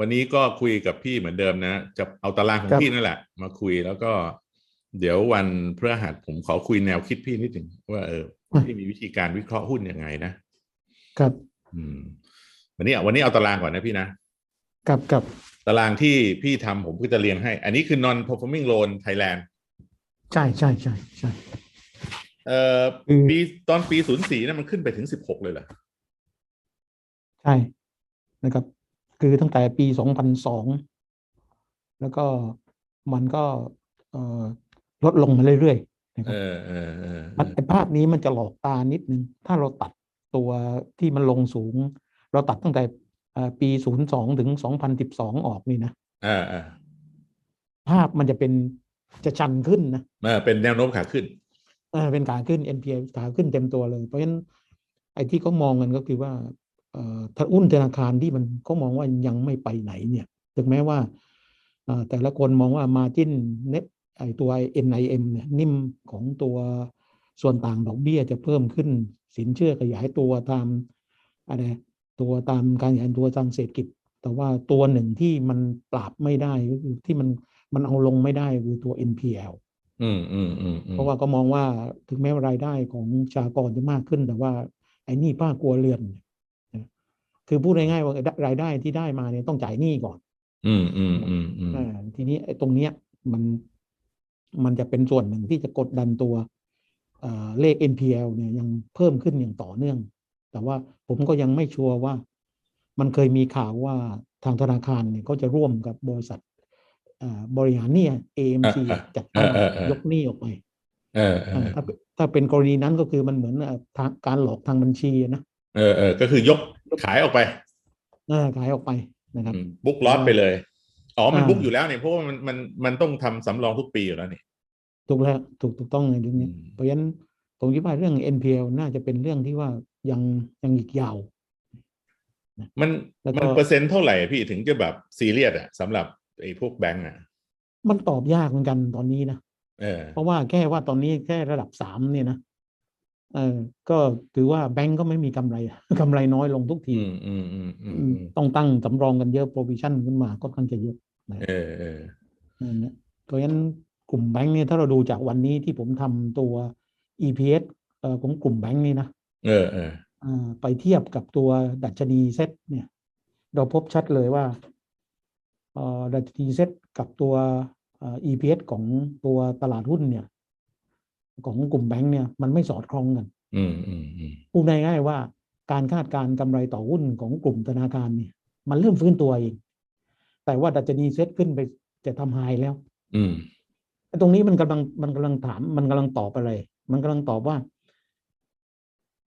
วันนี้ก็คุยกับพี่เหมือนเดิมนะ จะเอาตารางของครับพี่นั่นแหละ มาคุยแล้วก็ เดี๋ยววันพฤหัสผมขอคุยแนวคิดพี่นิดหนึ่งว่าเออพี่มีวิธีการวิเคราะห์หุ้นยังไงนะ ครับ อืม วันนี้วันนี้เอาตารางก่อนนะพี่นะ กับกับตารางที่พี่ทำผมก็จะเรียงให้ อันนี้คือ non performing loan Thailand ใช่ใช่ใช่ใช่เอ่ออืมปีตอนปีศูนย์สี่นั่นมันขึ้นไปถึงสิบหกเลยเหรอ ใช่นะครับ คือตั้งแต่ปีสองพันสองแล้วก็มันก็เอ่อลดลงมาเรื่อยๆนะคเอรับอเออเออเอมันอไอ้ภาพนี้มันจะหลอกตานิดนึง ถ้าเราตัดตัวที่มันลงสูง เราตัดตั้งแต่เอ่อปีศูนย์สองถึงสองพันสิบสองออกนี่นะอ่าอ่าภาพมันจะเป็นจะชันขึ้นนะเออเป็นแนวโน้มขาขึ้นเออเป็นขาขึ้น NPL ขาขึ้นเต็มตัวเลย เพราะฉะนั้นไอ้ที่เขามองกันก็คือว่าเอ่อ ถ้าอุ้นธนาคารที่มันเขามองว่ายังไม่ไปไหนเนี่ยถึงแม้ว่าเอ่อแต่ละคนมองว่า margin net ไอ้ตัว NIM เนี่ยนิ่มของตัวส่วนต่างดอกเบี้ยจะเพิ่มขึ้นสินเชื่อขยายตัวตามอะไรตัวตามการขยายตัวทางเศรษฐกิจ แต่ว่าตัวหนึ่งที่มันปราบไม่ได้ก็คือที่มันมันเอาลงไม่ได้คือตัว NPL อืมอืมอืมอืมเพราะว่าก็มองว่าถึงแม้ว่ารายได้ของชากรจะมากขึ้น แต่ว่าไอ้หนี้ป้ากลัวเรือนเนี่ยนะ คือพูดง่ายๆว่ารายได้ที่ได้มาเนี่ยต้องจ่ายหนี้ก่อนอืมอืมอืมอืมอ่าทีนี้ไอ้ตรงเนี้ยมันมันจะเป็นส่วนหนึ่งที่จะกดดันตัวเอ่อเลข NPL เนี่ยยังเพิ่มขึ้นอย่างต่อเนื่อง แต่ว่าผมก็ยังไม่ชัวร์ว่า มันเคยมีข่าวว่าทางธนาคารเนี่ยเขาจะร่วมกับบริษัทอ่าบริหารหนี้ AMC จัดตั้งยกหนี้ออกไปเออเออ่าอถ้าเป็นถ้าเป็นกรณีนั้นก็คือมันเหมือนเอ่อทางการหลอกทางบัญชีอะนะเออเออก็คือยก ขายออกไปเออขายออกไปนะครับบุ๊กลอสไปเลย อ๋อ มันอ่าบุ๊กอยู่แล้วเนี่ยเพราะว่ามันมันมันต้องทำสำรองทุกปีอยู่แล้วนี่ถูกแล้วถูกถูกต้องในเรื่องนี้อืมเพราะฉะนั้นผมคิดว่าเรื่อง NPL น่าจะเป็นเรื่องที่ว่ายังยังอีกยาว มันแล้วก็มันเปอร์เซ็นต์เท่าไหร่พี่ถึงจะแบบซีเรียสอะสำหรับไอ้พวกแบงก์อะมันตอบยากเหมือนกันตอนนี้นะเออเพราะว่าแค่ว่าตอนนี้แค่ระดับสามเนี่ยนะ เออก็ถือว่าแบงก์ก็ไม่มีกำไรกำไรน้อยลงทุกทีอืมอืมอืมอืมอืมอืมต้องตั้งสำรองกันเยอะ provision ขึ้นมาก็ค่อนข้างจะเยอะนะเออเออนั่นแหละเพราะฉะนั้นกลุ่มแบงก์เนี่ยถ้าเราดูจากวันนี้ที่ผมทำตัว EPS เอ่อของกลุ่มแบงก์นี่นะเออเอออ่าไปเทียบกับตัวดัชนีเซ็ตเนี่ย เราพบชัดเลยว่าเอ่อดัชนีเซ็ตกับตัวเอ่อ EPS ของตัวตลาดหุ้นเนี่ย ของกลุ่มแบงก์เนี่ยมันไม่สอดคล้องกันอืมอืมอืมพูดง่ายๆว่าการคาดการณ์กำไรต่อหุ้นของกลุ่มธนาคารเนี่ย มันเริ่มฟื้นตัวเอง แต่ว่าดัชนีเซ็ตขึ้นไปจะทำไฮแล้ว อืมไอ้ตรงนี้มันกำลังมันกำลังถามมันกำลังตอบอะไร มันกำลังตอบว่า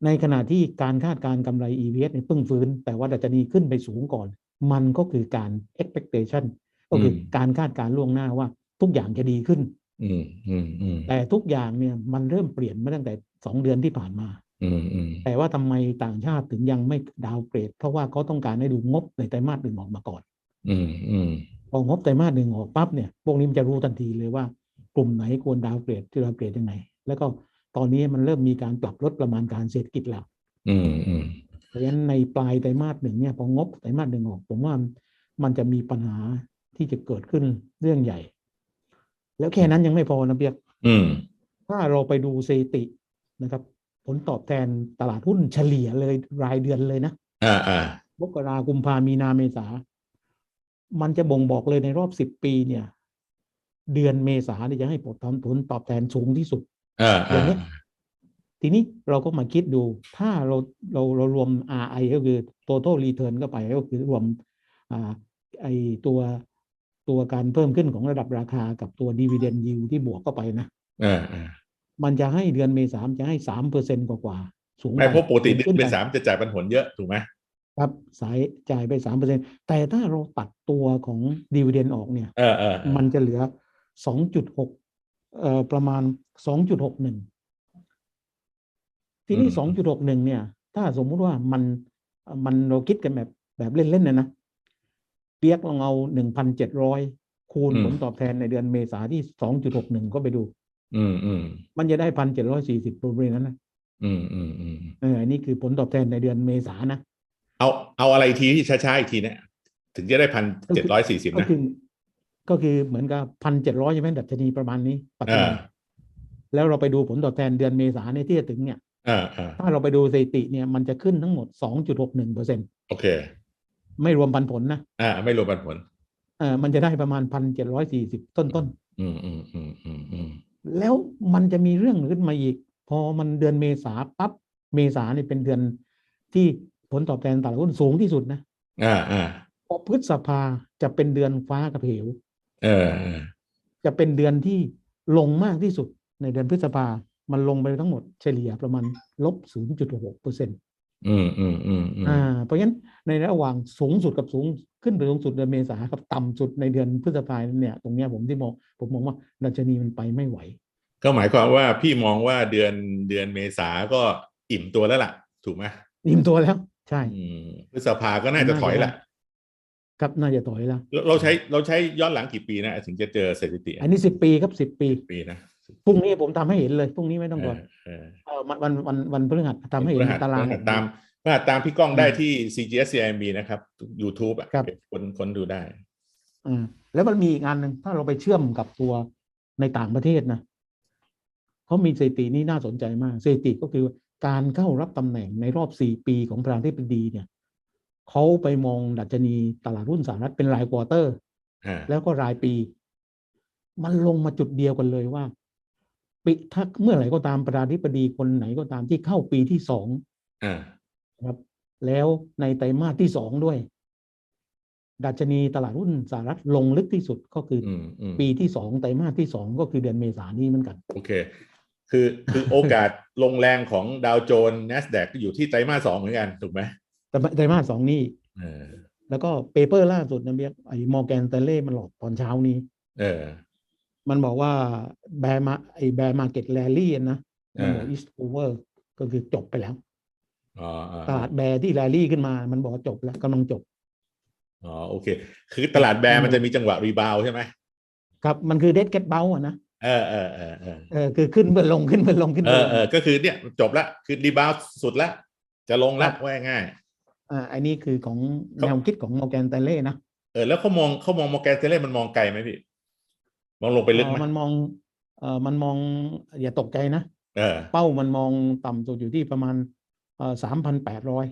ในขณะที่การคาดการณ์กำไร EPS เนี่ยเพิ่งฟื้น แต่ว่าดัชนีขึ้นไปสูงก่อน มันก็คือการ expectation ก็คือการคาดการณ์ล่วงหน้าว่าทุกอย่างจะดีขึ้น อืมอืมอืมแต่ทุกอย่างเนี่ยมันเริ่มเปลี่ยนมาตั้งแต่สองเดือนที่ผ่านมา อืมอืมแต่ว่าทำไมต่างชาติถึงยังไม่ดาวน์เกรด เพราะว่าเขาต้องการให้ดูงบในไตรมาสหนึ่งออกมาก่อน อืมอืมพองบไตรมาสหนึ่งออกปั๊บเนี่ยพวกนี้มันจะรู้ทันทีเลยว่ากลุ่มไหนควรดาวน์เกรดที่ดาวน์เกรดยังไง แล้วก็ตอนนี้มันเริ่มมีการปรับลดประมาณการเศรษฐกิจแล้ว อืมอืมเพราะฉะนั้นในปลายไตรมาสหนึ่งเนี่ยพองบไตรมาสหนึ่งออก ผมว่ามันจะมีปัญหาที่จะเกิดขึ้นเรื่องใหญ่ แล้วแค่นั้นยังไม่พอนะเปียกอืมถ้าเราไปดูสถิตินะครับ ผลตอบแทนตลาดหุ้นเฉลี่ยเลยรายเดือนเลยนะอ่าอ่ามกรากุมภามีนาเมษา มันจะบ่งบอกเลยในรอบสิบปีเนี่ย เดือนเมษาเนี่ยจะให้ผลตอบผลตอบแทนสูงที่สุดอ่าออ่าย่างนี้ทีนี้เราก็มาคิดดู ถ้าเราเราเรารวม RI ก็คือ total return เข้าไปก็คือรวมอ่าไอตัว ตัวการเพิ่มขึ้นของระดับราคากับตัว dividend yield ที่บวกเข้าไปนะอ่าอ่ามันจะให้เดือนเมษามันจะให้สามเปอร์เซ็นกว่าๆสูงไม่เพราะปกติสูเดืงอขึ้นเป็นไปสามจะจ่ายปันผลเยอะถูกไหมครับสายจ่ายไปสามเปอร์เซ็นแต่ถ้าเราตัดตัวของดีเวเดนออกเนี่ยเออเออเออมันจะเหลือสองจุดหกเอ่อประมาณสองจุดหกหนึ่งทีนี้สองจุดหกหนึ่งเนี่ย ถ้าสมมุติว่ามันมันเราคิดกันแบบแบบเล่นๆนะนะ เปียกลองเอาหนึ่งพันเจ็ดร้อยคูณผลตอบแทนในเดือนเมษาที่สองจุดหกหนึ่งก็ไปดู อืมอืมมันจะได้พันเจ็ดร้อยสี่สิบประมาณนั้นนะอืมอืมอืมเอออันนี้คือผลตอบแทนในเดือนเมษานะ เอาเอาอะไรอีกทีที่ช้าๆอีกทีเนี่ยถึงจะได้พันเจ็ดร้อยสี่สิบก็นะคือก็คือเหมือนกับพันเจ็ดร้อยใช่ไหมดัชนีประมาณนี้ปัจจุบันอ่าแล้วเราไปดูผลตอบแทนเดือนเมษาเนี่ยที่จะถึงเนี่ยอ่าอ่าถ้าเราไปดูสถิติเนี่ยมันจะขึ้นทั้งหมดสองจุดหกหนึ่งเปอร์เซ็นโอเค ไม่รวมปันผลนะอ่าไม่รวมปันผลเออมันจะได้ประมาณพันเจ็ดร้อยสี่สิบต้นต้นๆอืมอืมอืมอืมอืมแล้วมันจะมีเรื่องขึ้นมาอีก พอมันเดือนเมษาปั๊บเมษาเนี่ยเป็นเดือนที่ผลตอบแทนตลาดหุ้นสูงที่สุดนะอ่าอ่าพอพฤษภาจะเป็นเดือนฟ้ากับเหวเออเออจะเป็นเดือนที่ลงมากที่สุดในเดือนพฤษภามันลงไปทั้งหมดเฉลี่ยประมาณลบ0.6เปอร์เซ็นต์ อืมอืมอืมอืมอ่าเพราะฉะนั้นในระหว่างสูงสุดกับสูงขึ้นไปสูงสุดเดือนเมษากับต่ำสุดในเดือนพฤษภาเนี่ยตรงเนี้ยผมที่มองผมมองว่าดัชนีมันไปไม่ไหว ก็หมายความว่าพี่มองว่าเดือนเดือนเมษาก็อิ่มตัวแล้วล่ะ ถูกไหมนิ่มตัวแล้ว ใช่อืมพฤษภาก็น่าจะถอยละครับน่าจะถอยแล้วเราเราใช้เราใช้ย้อนหลังกี่ปีนะ ถึงจะเจอสถิติ อันนี้สิบปีครับสิบปีปีนะ พรุ่งนี้ผมทำให้เห็นเลยพรุ่งนี้ไม่ต้องรอเออเออวันวันวันวันพฤหัสทำให้เห็นพฤหัสตารางพฤหัสตามพฤหัสตามพี่ก้องได้ที่ CGS CIMB นะครับ YouTube อะครับคนคนดูได้อ่าแล้วมันมีอีกงานหนึ่งถ้าเราไปเชื่อมกับตัวในต่างประเทศนะเขามีสถิตินี่น่าสนใจมากสถิติก็คือการเข้ารับตำแหน่งในรอบสี่ปีของประธานาธิบดีเนี่ยเขาไปมองดัชนีตลาดหุ้นสหรัฐเป็นรายควอเตอร์อ่าแล้วก็รายปี มันลงมาจุดเดียวกันเลยว่า ปีถ้าเมื่อไหร่ก็ตามประธานาธิบดีคนไหนก็ตามที่เข้าปีที่สองอ่านะครับ แล้วในไตรมาสที่สองด้วย ดัชนีตลาดหุ้นสหรัฐลงลึกที่สุดก็คือออืมอืมปีที่สองไตรมาสที่สองก็คือเดือนเมษายนนี้เหมือนกัน โอเค คือคือโอกาสลงแรงของดาวโจนส์ NASDAQ ก็อยู่ที่ไตรมาสสองเหมือนกัน ถูกไหมแต่ไตรมาสสองนี่เออแล้วก็เปเปอร์ล่าสุดนะเบียกไอ้มอร์แกนเตเล่มันหลอกตอนเช้านี้ เออ มันบอกว่าแบร์มาไอ้แบร์มาเก็ตแรลลี่นะมันบอกอ่าอีสโอเวอร์ก็คือจบไปแล้วอ๋ออ๋อตลาดแบร์ที่แรลลี่ขึ้นมา มันบอกว่าจบแล้วกำลังจบอ๋อโอเค คือตลาดแบร์มันจะมีจังหวะรีบาวใช่ไหมครับมันคือเด d เก็ตเบลอะนะเออเออเออเออเออคือขึ้นเพื่อลงขึ้นเพื่อลงขึ้นเอเพื่ออลงเออก็คือเนี่ยจบละคือรีบาวสุดละจะลงละครับว่าง่ายอ่าอันนี้คือของครับแนวคิดของมอร์แกนเตเล่นะเออแล้วเขามองเขามองมอร์แกนเทเล่มันมองไกลไหมพี่ มองลงไปลึกไหมเอ่อมันมองเอ่อมันมองอย่าตกใจนะเออเป้ามันมองต่ำสุดอยู่ที่ประมาณเอ่อสามพันแปดร้อย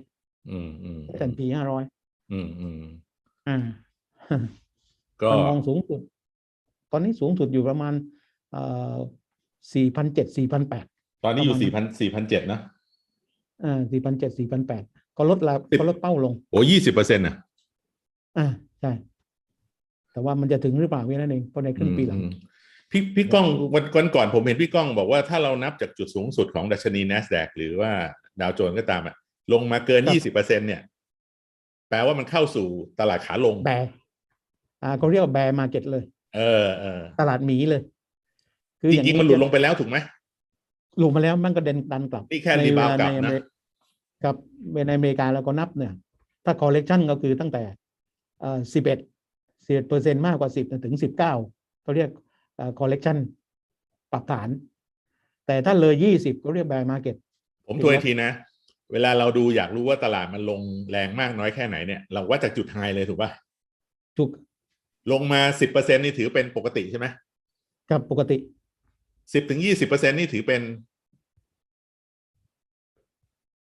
อืมอืมแสนพีห้าร้อยอืมอืมอ่าก็มันมองสูงสุด ตอนนี้สูงสุดอยู่ประมาณเอ่อสี่พันเจ็ดสี่พันแปดตอนนี้อยู่ประสี่มาพัณนสี่พันเจ็ดนะอ่าสี่พันเจ็ดสี่พันแปดก็ลดละสิบก็ลดเป้าลง โอ้ยี่สิบเปอร์เซ็นต์อะอ่าใช่ แต่ว่ามันจะถึงหรือเปล่าแค่นั้นเองเพราะในครึ่งปีหลังอืมพี่พี่ก้องวันวันก่อนผมเห็นพี่ก้องบอกว่าถ้าเรานับจากจุดสูงสุดของดัชนี NASDAQ หรือว่าดาวโจนส์ก็ตามอะลงมาเกินครับยี่สิบเปอร์เซ็นเนี่ยแปลว่ามันเข้าสู่ตลาดขาลงแบร์อ่าเขาเรียกว่าแบร์มาเก็ตเลย เออเออตลาดหมีเลยจริงๆมันหลุดลงไปแล้วถูกไหมหลุดมาแล้วมันก็เดินดันกลับนี่แค่ในรีบาวเวกลับในนะอเมริกับในอเมริกาแล้วก็นับเนี่ย ถ้า correction ก็คือตั้งแต่เอ่อสิบเอ็ด สิบเปอร์เซ็นมากกว่าสิบถึงสิบเก้าเขาเรียกเอ่อ correction ปรับฐาน แต่ถ้าเลยยี่สิบก็เรียก bear market ผมทวนอีกทีนะ เวลาเราดูอยากรู้ว่าตลาดมันลงแรงมากน้อยแค่ไหนเนี่ยเราวัดจากจุดไฮเลยถูกป่ะถูกลงมาสิบเปอร์เซ็นนี่ถือเป็นปกติใช่ไหมกับปกติสิบถึงยี่สิบเปอร์เซ็นนี่ถือเป็น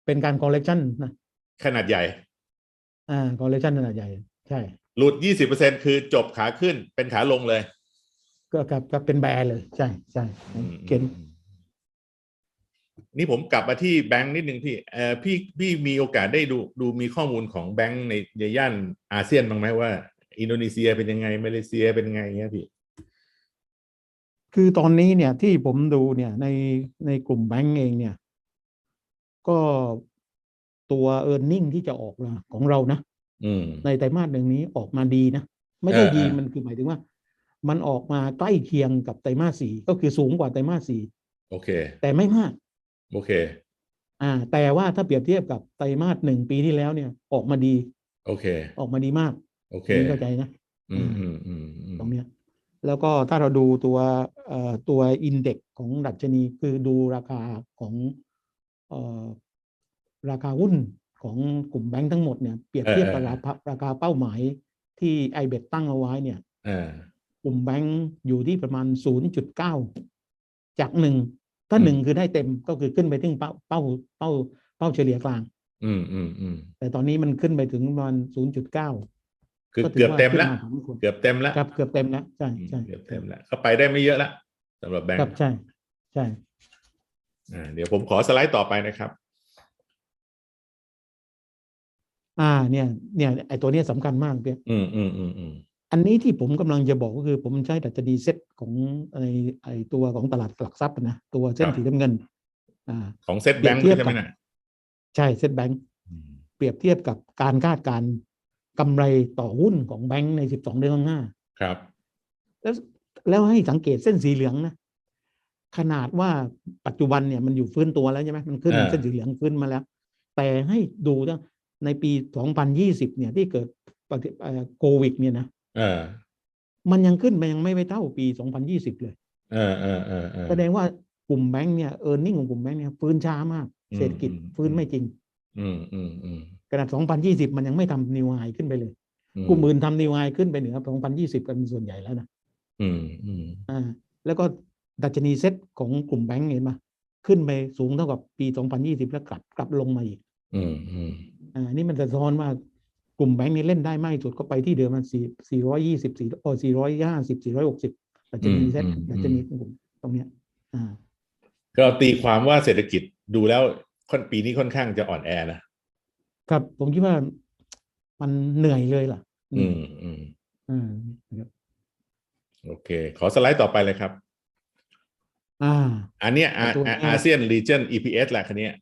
เป็นการ correction นะขนาดใหญ่ อ่า correction ขนาดใหญ่ ใช่ หลุดยี่สิบเปอร์เซ็นคือจบขาขึ้นเป็นขาลงเลย ก็กับกับเป็น bear เลย ใช่ใช่อืมเขียนอืมนี่ผมกลับมาที่แบงค์นิดนึงพี่เอ่อพี่พี่มีโอกาสได้ดูดูมีข้อมูลของแบงค์ในในย่านอาเซียนบ้างไหมว่า อินโดนีเซียเป็นยังไงมาเลเซียเป็นยังไงเงี้ยพี่ คือตอนนี้เนี่ยที่ผมดูเนี่ยในในกลุ่มแบงก์เองเนี่ย ก็ตัว e a r n i n g ที่จะออกมาของเรานะอืม ในไตรมาสหนึ่งนี้ออกมาดีนะ ไม่ได้เออดีเออมันคือหมายถึงว่า มันออกมาใกล้เคียงกับไตรมาสสี่ก็คือสูงกว่าไตรมาสสี่โอเค แต่ไม่มาก โอเค อ่า แต่ว่าถ้าเปรียบเทียบกับไตรมาสหนึ่งปีที่แล้วเนี่ย ออกมาดี โอเค ออกมาดีมาก โอเคนี่เข้าใจนะอืมอืมอืมอืมตรงเนี้ย แล้วก็ถ้าเราดูตัวเอ่อตัวอินเด็กของดัชนีคือดูราคาของเอ่อราคาหุ้น ของกลุ่มแบงก์ทั้งหมดเนี่ยเปรียบเทียบกับราคาราคาเป้าหมายที่ไอเบตั้งเอาไว้เนี่ยเออกลุ่มแบงก์อยู่ที่ประมาณ 0.9 จากหนึ่งถ้าอืมหนึ่งคือได้เต็มก็คือขึ้นไปถึงเป้าเป้าเป้าเป้าเฉลี่ยกลาง อืมอืมอืมแต่ตอนนี้มันขึ้นไปถึงประมาณ 0.9 คือก็ถืเกือบว่าเต็มแล้วขึ้นมาพอสมควรเกือบเต็มแล้วครับเกือบเต็มแล้วใช่อืมใช่เกือบเต็มแล้วเขาไปได้ไม่เยอะละสำหรับแบงครับค์ใช่ ใช่อ่าเดี๋ยวผมขอสไลด์ต่อไปนะครับ อ่าเนี่ยเนี่ยไอตัวเนี้ยสำคัญมากเปียอืมอืมอืมอืมอันนี้ที่ผมกำลังจะบอกก็คือ ผมใช้ดัชนีเซ็ตของไอไอตัวของตลาดหลักทรัพย์นะตัวเส้นสีน้ำเงิน อ่า ของเซ็ตแบงค์เปรียบเทียบใช่ไหมกับนะใช่เซ็ตแบงค์อืมเปรียบเทียบกับการคาดการณ์กำไรต่อหุ้นของแบงค์ใน 12 เดือนข้างหน้า ครับ แล้วแล้วให้สังเกตเส้นสีเหลืองนะ ขนาดว่าปัจจุบันเนี่ยมันอยู่ฟื้นตัวแล้วใช่ไหมมันขึ้นอ่าเส้นสีเหลืองขึ้นมาแล้ว แต่ให้ดูนะ ในปี 2020 เนี่ยที่เกิดปฏิเอ่อโควิด เนี่ยนะเออมันยังขึ้นไปยังไม่ไปเท่าปี 2020 เลยเออเออเออเออแสดงว่ากลุ่มแบงค์เนี่ยเออร์เน็งของกลุ่มแบงค์เนี่ยฟื้นช้ามากอืมเศรษฐกิจอืมฟื้นอืมไม่จริงอืมอืมอืมขนาด 2020 มันยังไม่ทำนิวไฮขึ้นไปเลย กลุ่มอื่นทำนิวไฮขึ้นไปเหนือ 2020 กันเป็นส่วนใหญ่แล้วนะอืมอืมอ่า แล้วก็ดัชนีเซ็ตของกลุ่มแบงก์เห็นไหมขึ้นไปสูงเท่ากับปี 2020 แล้วกลับกลับลงมาอีก อืมอืม อ่านี่มันสะท้อนว่ากลุ่มแบงก์นี้เล่นได้มากที่สุดก็ไปที่เดิมมันสี่สี่ร้อยยี่สิบสี่โอ้สี่ร้อยห้าสิบสี่ร้อยหกสิบดัชนีเซ็ตดัชนีของกลุ่มตรงเนี้ยอ่าก็ตีความว่าเศรษฐกิจดูแล้วค่อนปีนี้ค่อนข้างจะอ่อนแอนะครับผมคิดว่ามันเหนื่อยเลยล่ะ อืมอืมอ่านะครับโอเค ขอสไลด์ต่อไปเลยครับ อ่า อันเนี้ยอาตัวเนี้ยอาเซียนรีเจน EPS แหละคันเนี้ย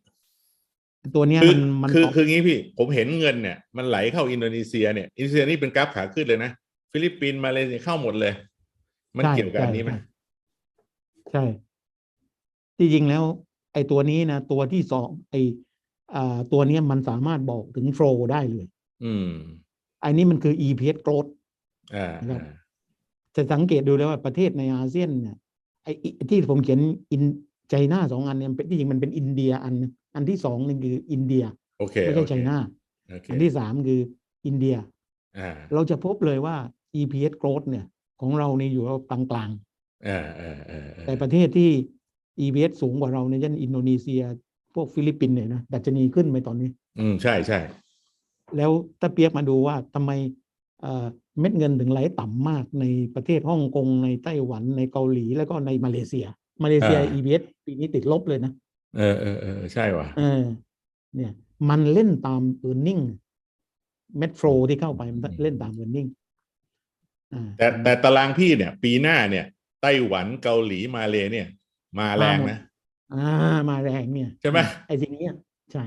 ตัวเนี้ยคือมันมันคือออกคืองี้พี่ผมเห็นเงินเนี่ย มันไหลเข้าอินโดนีเซียเนี่ยอินโดนีเซียนี่เป็นกราฟขาขึ้นเลยนะฟิลิปปินส์มาเลเซียเข้าหมดเลย มันใช่เกี่ยวกับอันนี้ไหมใช่ใช่ที่จริงแล้ว ไอ้ตัวนี้นะตัวที่สองไอ้อ่าตัวเนี้ยมันสามารถบอกถึงโฟลได้เลย อืมไอ้นี้มันคือ EPS growth อ่านะครับอ่าจะสังเกตดูเลยว่าประเทศในอาเซียนเนี่ยไอ้อิที่ผมเขียนอินไชน่าสองอันเนี่ยเป็นที่จริงมันเป็นอินเดียอันหนึ่ง อันที่สองนี่คืออินเดียโอเคไม่โอใช่เคไชน่าโอเคอันที่สามคืออินเดียอ่าเราจะพบเลยว่า EPS growth เนี่ย ของเราเนี่ยอยู่กลางกลางอ่าอ่าอ่าๆแต่ประเทศที่ EPS สูงกว่าเราเนี่ยเช่นอินโดนีเซีย พวกฟิลิปปินส์เนี่ยนะดัชนีขึ้นไปตอนนี้ อืมใช่ใช่แล้วถ้าเปียกมาดูว่าทำไมเอ่อเม็ดเงินถึงไหลต่ำมากในประเทศฮ่องกงในไต้หวันในเกาหลีแล้วก็ในมาเลเซีย มาเลเซีย EBS ปีนี้ติดลบเลยนะ เออเออเออใช่ว่ะเออเนี่ย มันเล่นตาม e a r n i n g เม็ดโฟลที่เข้าไปมันเล่นตาม e a r n i n g อ่าแต่แต่ตารางพี่เนี่ย ปีหน้าเนี่ยไต้หวันเกาหลีมาเลเนี่ย มาแรงนะอ่ามาแรงเนี่ย ใช่ไหมไอ้สิ่งเนี้ยใช่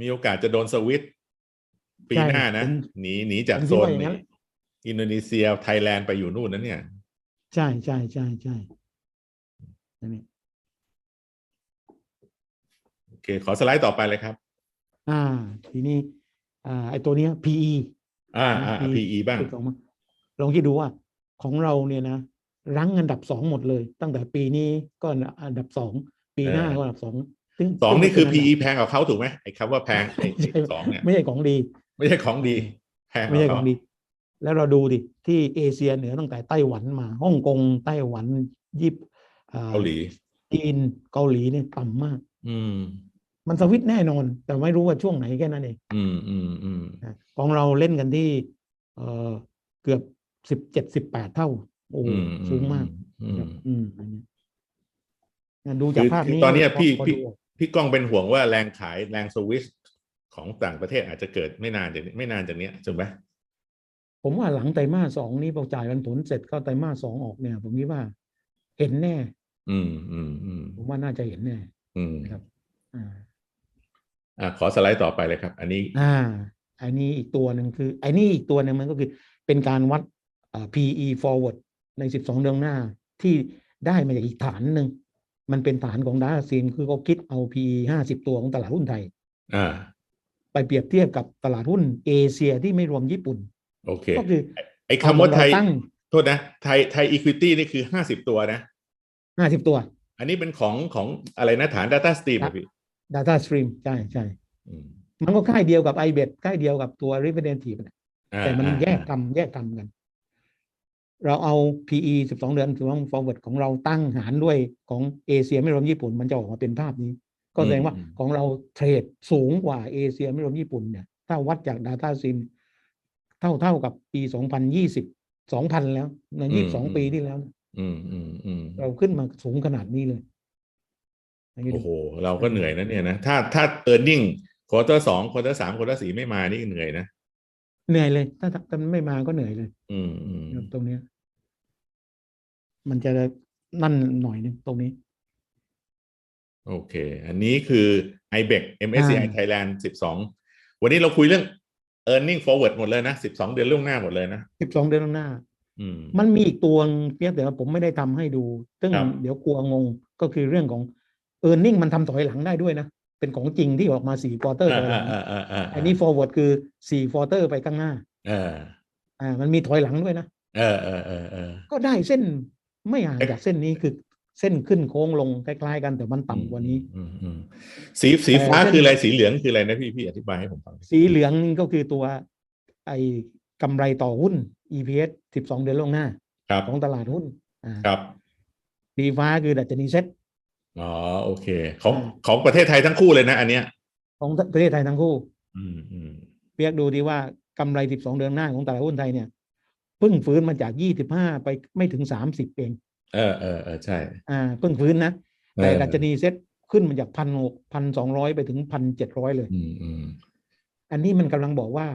มีโอกาสจะโดนสวิตช์ปีใช่หน้านะผมหนีหนีจากผมโซคิดนว่าอย่างนั้นี้นอินโดนีเซียไทยแลนด์ไปอยู่นู่นนั้นเนี่ย ใช่ใช่ใช่ใช่นั่น เองโอเค ขอสไลด์ต่อไปเลยครับ อ่า ทีนี้ อ่า ไอ้ตัวเนี้ย PE อ่าอ่า PE บ้างติดออกมาลองคิดดูว่า ของเราเนี่ยนะ รั้งอันดับสองหมดเลย ตั้งแต่ปีนี้ก็อันดับสองปีหน้าเออก็อันดับสองซึ่สองนี่คือซึ่ง PE แพงกว่าเขาถูกไหมไอ้คำว่าแพงไอ้ใช่สองเนี่ยไม่ใช่ของดี ไม่ใช่ของดีแพงกไม่ว่าใช่ขเขาองดี แล้วเราดูดิที่เอเชียเหนือตั้งแต่ไต้หวันมาฮ่องกงไต้หวันญี่ปุ่นอ่เกาหลีจีนเกาหลีเนี่ยต่ำมาก อืม มันสวิตช์แน่นอน แต่ไม่รู้ว่าช่วงไหนแค่นั้นเองอืมอืมอืมนะของเราเล่นกันที่ เอ่อเกือบสิบเจ็ดสิบแปดเท่า โอ้อืมสูงมาก อืนะครับมอืมอันเนี้ยนะดูจากคือภาพคือนี้ตอนเนี้ยพพี่พอพี่ดูพี่ก้องเป็นห่วงว่าแรงขายแรงสวิสของต่างประเทศอาจจะเกิดไม่นานจากนี้ไม่นานจากเนี้ยถูกไหมผมว่าหลังไตรมาสสองนี้พอจ่ายกันผลเสร็จก็ไตรมาสสองออกเนี่ย ผมคิดว่า เห็นแน่ อืมอืมอืมผมว่าน่าจะเห็นแน่ อืมนะครับ อ่า อ่าขอสไลด์ต่อไปเลยครับ อันนี้อ่าอันนี้อีกตัวหนึ่งคืออันนี้อีกตัวหนึ่งมันก็คือเป็นการวัดอ่า PE forward ในสิบสองเดือนหน้าที่ได้มาจากอีกฐานหนึ่ง มันเป็นฐานของดาซีนคือเขาคิดเอา PE ห้าสิบตัวของตลาดหุ้นไทยอ่าไปเปรียบเทียบกับตลาดหุ้นเอเชียที่ไม่รวมญี่ปุ่น โอเค ก็คือ ไอ้คำว่าไทยเอเรตั้งโทษนะ ไทยไทยอีควิตี้นี่คือห้าสิบตัวนะห้าสิบตัว อันนี้เป็นของของอะไรนะฐาน Data Stream อะพี่ Data Stream ใช่ใช่อืมมันก็ค่ายเดียวกับ i b e t ค่ายเดียวกับตัว Representative นะอ่าแต่มันอ่าแยกกรรมแยกกรรมกัน เราเอา PE สิบสองเดือนคือว่า forward ของเราตั้งหารด้วยของเอเชียไม่รวมญี่ปุ่น มันจะออกมาเป็นภาพนี้ ก็แสดงว่าของเราเทรดสูงกว่าเอเชียไม่รวมญี่ปุ่นเนี่ย ถ้าวัดจาก Data Sim เท่าเท่ากับปี 2020 2000 แล้วใน22 ปีที่แล้วอืมอืมอืมเราขึ้นมาสูงขนาดนี้เลยอันนี้ดู โอ้โห เราก็เหนื่อยนะเนี่ยนะ ถ้าถ้าเออร์เน็งควอเตอร์สองควอเตอร์สามควอเตอร์สี่ไม่มานี่เหนื่อยนะ เหนื่อยเลย ถ้าถ้ามันไม่มาก็เหนื่อยเลย อืมอืมตรงเนี้ย มันจะนั่นหน่อยหนึงตรงนี้ โอเค อันนี้คือ IBEC MSCI อ่า Thailand สิบสองวันนี้เราคุยเรื่อง e a r n i n g forward หมดเลยนะสิบสองเดือนล่วงหน้าหมดเลยนะ 12 เดือนข้างหน้าอืมมันมีอีกตัวเพียงแต่ว่าผมไม่ได้ทำให้ดู ซึ่งครับเดี๋ยวกลัวงงก็คือเรื่องของ e a r n i n g มันทำถอยหลังได้ด้วยนะ เป็นของจริงที่ออกมา4ควอเตอร์ถอยหลังอ่าอ่าอ่าอันนี้ forward คือ4ควอเตอร์ไปข้างหน้าเอออ่ามันมีถอยหลังด้วยนะเออเออเออเออก็ได้เส้นไม่ห่างจากเส้นนี้คือเส้นขึ้นโค้งลงคล้ายๆกันแต่มันต่ำกว่านี้อืมอืมสีสีแต่ฟ้าเส้นคืออะไรสีเหลืองคืออะไรนะพี่พี่อธิบายให้ผมฟังสีเหลืองนี่ก็คือตัวไอ้กำไรต่อหุ้น EPS 12 เดือนล่วงหน้าครับของตลาดหุ้นอ่าครับสีฟ้าคือดัชนีเซ็ต อ๋อโอเค ของอ่าของประเทศไทยทั้งคู่เลยนะ อันเนี้ย ของประเทศไทยทั้งคู่ อืมอืมเปียกดูดีว่ากำไร12เดือนหน้าของตลาดหุ้นไทยเนี่ยเพิ่งฟื้นมาจาก25ไปไม่ถึง30เองเออเออเออใช่ อ่าเพิ่งฟื้นนะ แต่เออดัชนีเซ็ตขึ้นมาจากพันหกพันสองร้อยไปถึงพันเจ็ดร้อยเลย อืมอืมอันนี้มันกำลังบอกว่า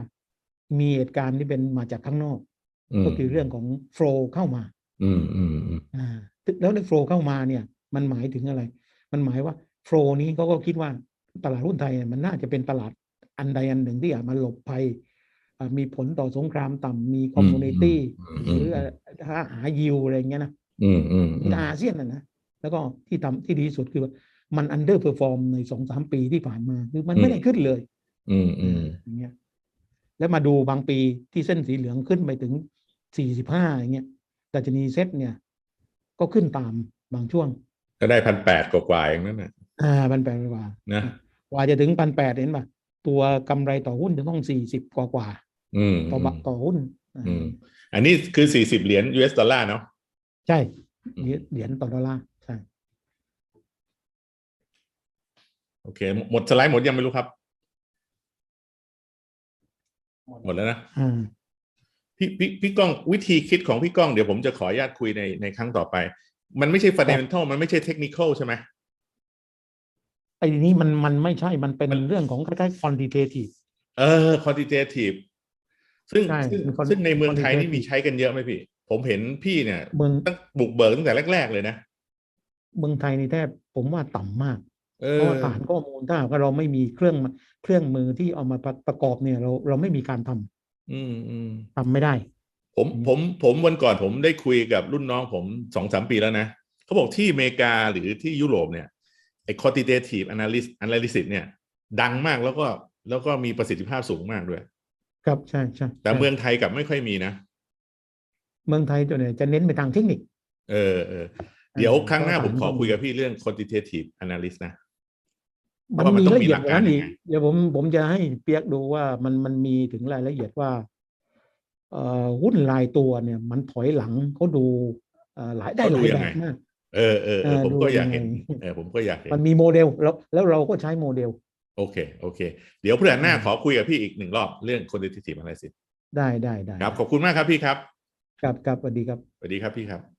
มีเหตุการณ์ที่เป็นมาจากข้างนอกมก็คือเรื่องของโฟลเข้ามาอืมอืมอืมอ่าแล้วในโฟลเข้ามาเนี่ย มันหมายถึงอะไร มันหมายว่าโฟลนี้เขาก็คิดว่าตลาดหุ้นไทยเนี่ยมันน่าจะเป็นตลาดอันใดอันหนึ่งที่อาจมาหลบภัยอ่ามีผลต่อสงครามต่ำมีคอมมูนิตี้หรือถ้าหายิวอะไรอย่างเงี้ยนะอืมอืมอืมอาเซียนนะนะแล้วก็ที่ทำที่ดีที่สุดคือว่ามันอันเดอร์เพอร์ฟอร์มในสองสามปีที่ผ่านมาคือมันไม่ได้ขึ้นเลย อืมอืมอย่างเงี้ย แล้วมาดูบางปีที่เส้นสีเหลืองขึ้นไปถึงสี่สิบห้าอย่างเงี้ยแต่จะนีเซ็ตเนี่ย ก็ขึ้นตามบางช่วง ก็ได้พันแปดกว่าๆอย่างนั้นน่ะอ่าพันแปดกว่านะกว่าจะถึงพันแปดเห็นป่ะตัวกำไรต่อหุ้นจะต้องสี่สิบกว่ากว่าอืมต่อบักต่อหุ้นอ่าอืมอันนี้คือสี่สิบเหรียญ US ดอลลาร์เนาะใช่อืมเหรียญต่อดอลลาร์ใช่โอเค หมดสไลด์หมดยังไม่รู้ครับ หมดแล้วนะอ่าพี่พี่พี่ก้องวิธีคิดของพี่ก้องเดี๋ยวผมจะขออนุญาตคุยในในครั้งต่อไป มันไม่ใช่ fundamental มันไม่ใช่ technical ใช่ไหมไอ้นี้มันมันไม่ใช่มันเป็นเรื่องของคล้ายๆ quantitative เออ quantitative ซึ่งใช่ซึ่งเป็น con- ซึ่งในเมืองไทยนี่ quantitative มีใช้กันเยอะไหมพี่ ผมเห็นพี่เนี่ยเมืองตั้งบุกเบิกตั้งแต่แรก ๆ เลยนะ เมืองไทยนี่แทบผมว่าต่ำมากเอเพอราะว่าฐานข้อมูลถ้าหากว่าเราไม่มีเครื่องเครื่องมือที่เอามาประประกอบเนี่ย เราเราไม่มีการทำอืมอืมทำไม่ได้ ผมผมผมวันก่อนผมได้คุยกับรุ่นน้องผมสองสามปีแล้วนะเขาบอกที่อเมริกาหรือที่ยุโรปเนี่ยไอ้ quantitative analysis analysis เนี่ย ดังมากแล้วก็แล้วก็มีประสิทธิภาพสูงมากด้วย ครับใช่ใช่แต่ใช่เมืองไทยกลับไม่ค่อยมีนะ เมืองไทยตัวเนี่ยจะเน้นไปทางเทคนิค เออเออเดี๋ยวเออครั้งหน้าก็ผมขอฐานข้อมูลคุยกับพี่เรื่อง quantitative analysis นะมันว่ามันมีต้องละมีเอียหลัดกกว่าการนั้นยังอีกไงเดี๋ยวผมผมจะให้เปียกดูว่ามันมันมีถึงรายละเอียดว่าเอ่อ หุ้นรายตัวเนี่ยมันถอยหลังเขาดูเอ่อหลายได้หลายแบบมากเออเออเออเออผมก็ดูอยากยังไงเห็นเออผมก็อยากเห็นมันมีโมเดลแล้วแล้วเราก็ใช้โมเดล โอเค โอเค เดี๋ยวเพื่อนหน้าอืมขอคุยกับพี่อีกหนึ่งรอบเรื่อง quantitative analysis ได้ได้ได้ครับขอบคุณมากครับพี่ครับ ครับครับสวัสดีครับสวัสดีครับพี่ครับ